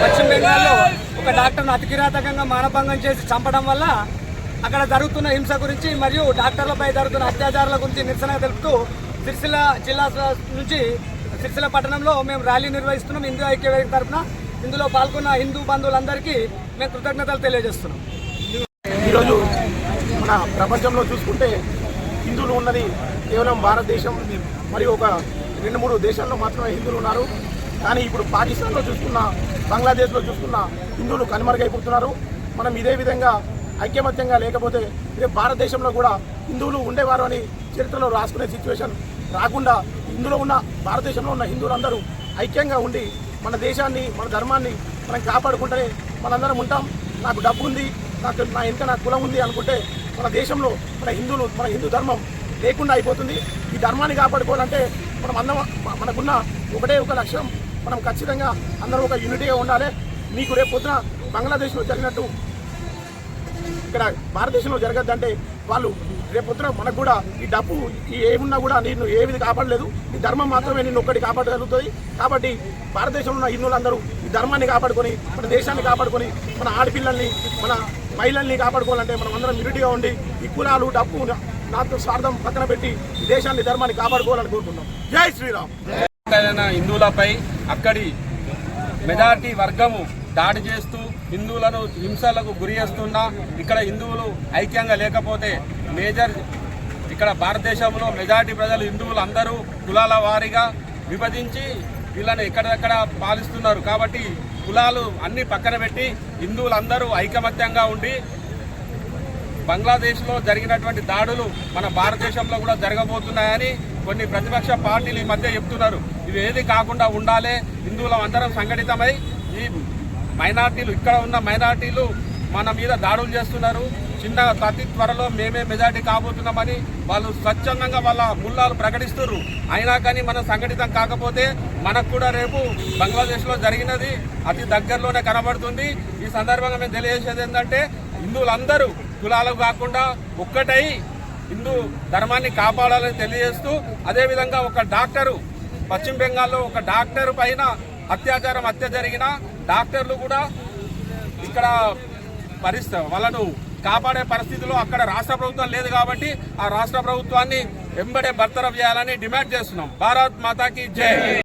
పశ్చిమ బెంగాల్లో ఒక డాక్టర్ను అతికిరాతకంగా మానభంగం చేసి చంపడం వల్ల అక్కడ జరుగుతున్న హింస గురించి మరియు డాక్టర్లపై జరుగుతున్న అత్యాచారాల గురించి నిరసన తెలుపుతూ సిరిసిల్ల జిల్లా నుంచి సిరిసిల్ల పట్టణంలో మేము ర్యాలీ నిర్వహిస్తున్నాం. హిందూ ఐక్యవేదిక తరఫున ఇందులో పాల్గొన్న హిందూ బంధువులందరికీ మేము కృతజ్ఞతలు తెలియజేస్తున్నాం. ఈరోజు మన ప్రపంచంలో చూసుకుంటే హిందువులు ఉన్నది కేవలం భారతదేశం మరియు ఒక రెండు మూడు దేశాల్లో మాత్రమే హిందువులు ఉన్నారు. కానీ ఇప్పుడు పాకిస్తాన్లో చూసుకున్నా బంగ్లాదేశ్లో చూసుకున్నా హిందువులు కనుమరుగైపోతున్నారు. మనం ఇదే విధంగా ఐక్యమత్యంగా లేకపోతే ఇదే భారతదేశంలో కూడా హిందువులు ఉండేవారు అని చరిత్రలో రాసుకునే సిచ్యువేషన్ రాకుండా ఇందులో ఉన్న భారతదేశంలో ఉన్న హిందువులందరూ ఐక్యంగా ఉండి మన దేశాన్ని మన ధర్మాన్ని మనం కాపాడుకుంటే మనందరం ఉంటాం. నాకు డబ్బు ఉంది నాకు నా ఇంత నా కులం ఉంది అనుకుంటే మన దేశంలో మన హిందువులు మన హిందూ ధర్మం లేకుండా అయిపోతుంది. ఈ ధర్మాన్ని కాపాడుకోవాలంటే మనం అందరం మనకున్న ఒకటే ఒక లక్ష్యం మనం ఖచ్చితంగా అందరూ ఒక యూనిటీగా ఉండాలి. మీకు రేపు పొద్దున బంగ్లాదేశ్లో జరిగినట్టు ఇక్కడ భారతదేశంలో జరగద్దంటే వాళ్ళు రేపొద్దున మనకు కూడా ఈ డబ్బు ఏమున్నా కూడా నేను ఏమిది కాపాడలేదు. ఈ ధర్మం మాత్రమే నేను ఒక్కటి కాపాడగలుగుతుంది. కాబట్టి భారతదేశంలో ఉన్న హిందువులందరూ ఈ ధర్మాన్ని కాపాడుకొని మన దేశాన్ని కాపాడుకొని మన ఆడపిల్లల్ని మన మహిళల్ని కాపాడుకోవాలంటే మనం అందరం యూనిటీగా ఉండి ఈ కులాలు డబ్బు నాతో స్వార్థం పక్కన పెట్టి ఈ దేశాన్ని ధర్మాన్ని కాపాడుకోవాలని కోరుకుంటున్నాం. జై శ్రీరామ్. హిందువులపై అక్కడి మెజార్టీ వర్గము దాడి చేస్తూ హిందువులను హింసలకు గురి చేస్తున్నా ఇక్కడ హిందువులు ఐక్యంగా లేకపోతే మేజర్ ఇక్కడ భారతదేశంలో మెజార్టీ ప్రజలు హిందువులు అందరూ కులాల వారీగా విభజించి వీళ్ళని ఎక్కడెక్కడ పాలిస్తున్నారు. కాబట్టి కులాలు అన్ని పక్కన పెట్టి హిందువులందరూ ఐకమత్యంగా ఉండి బంగ్లాదేశ్లో జరిగినటువంటి దాడులు మన భారతదేశంలో కూడా జరగబోతున్నాయని కొన్ని ప్రతిపక్ష పార్టీలు ఈ మధ్య చెప్తున్నారు. ఇవి ఏది కాకుండా ఉండాలి హిందువులం అందరం సంఘటితమై ఈ మైనార్టీలు ఇక్కడ ఉన్న మైనార్టీలు మన మీద దాడులు చేస్తున్నారు. చిన్న అతి త్వరలో మేమే మెజార్టీ కాబోతున్నామని వాళ్ళు స్వచ్ఛందంగా వాళ్ళ ముల్లాలు ప్రకటిస్తున్నారు అయినా కానీ మనం సంఘటితం కాకపోతే మనకు కూడా రేపు బంగ్లాదేశ్లో జరిగినది అతి దగ్గరలోనే కనబడుతుంది. ఈ సందర్భంగా మేము తెలియజేసేది ఏంటంటే హిందువులందరూ కులాలు కాకుండా ఒక్కటై హిందూ ధర్మాన్ని కాపాడాలని తెలియజేస్తూ అదేవిధంగా ఒక డాక్టరు పశ్చిమ బెంగాల్లో ఒక డాక్టర్ పైన అత్యాచారం హత్య జరిగిన డాక్టర్లు కూడా ఇక్కడ పరిస్థితి వాళ్ళను కాపాడే పరిస్థితిలో అక్కడ రాష్ట్ర ప్రభుత్వం లేదు కాబట్టి ఆ రాష్ట్ర ప్రభుత్వాన్ని వెంబడే బర్తరఫ్ చేయాలని డిమాండ్ చేస్తున్నాం. భారత్ మాతాకి జై.